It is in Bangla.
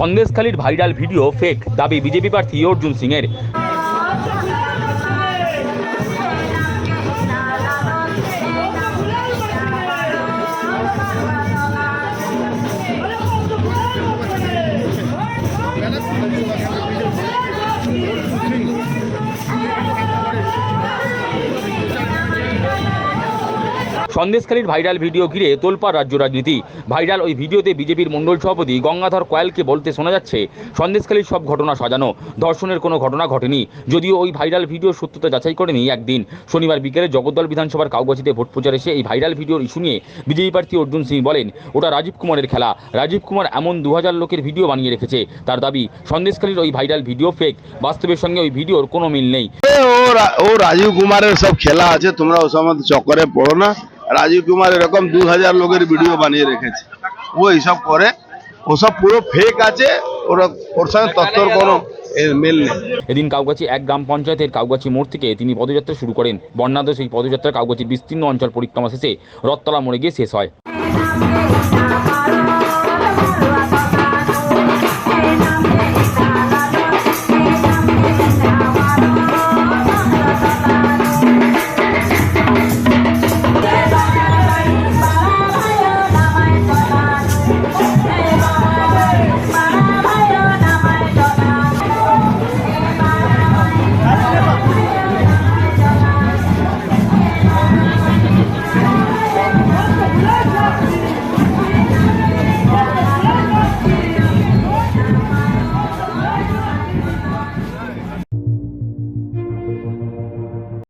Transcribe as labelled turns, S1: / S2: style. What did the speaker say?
S1: সন্দেশখালীর ভাইরাল ভিডিও ফেক দাবি বিজেপি প্রার্থী অর্জুন সিংয়ের। সন্দেশখালীর ভাইরাল ভিডিও ঘিরে তোলপাড় রাজ্য রাজনীতি। ভাইরাল ওই ভিডিওতে বিজেপির মণ্ডল সভাপতি গঙ্গাধর কয়ালকে বলতে শোনা যাচ্ছে, সন্দেশখালীর সব ঘটনা সাজানো। ধর্ষণের কোনো ঘটনা ঘটেনি। যদিও ওই ভাইরাল ভিডিও সত্যতা যাচাই করেনি একদিন। শনিবার বিকেলে জগদ্দল বিধানসভার কাউগাছিতে ভোট প্রচার এসে এই ভাইরাল ভিডিওর ইস্যু নিয়ে বিজেপি প্রার্থী অর্জুন সিং বলেন, ওটা রাজীব কুমারের খেলা। রাজীব কুমার এমন দু হাজার লোকের ভিডিও বানিয়ে রেখেছে। তার দাবি, সন্দেশখালীর ওই ভাইরাল ভিডিও ফেক বাস্তবের সঙ্গে ওই ভিডিওর কোনো মিল নেই।
S2: ও রাজীব কুমারের সব খেলা আছে, তোমরা ও সমস্ত চক্করে পড়ো না। রাজীব কুমার এরকম দু হাজার লোকের ভিডিও বানিয়ে রেখেছে। ও এইসব করে ওসব পুরো ফেক আছে, ওরা ওর সঙ্গে তত্ত্বর কোনো এর নেই।
S1: এদিন কাউগাছি এক গ্রাম পঞ্চায়েতের কাউগাছি মোড় থেকে তিনি পদযাত্রা শুরু করেন। বর্ণাঢ্য সেই পদযাত্রা কাউগাছির বিস্তীর্ণ অঞ্চল পরিক্রমা শেষে রথতলা মোড়ে গিয়ে শেষ হয়।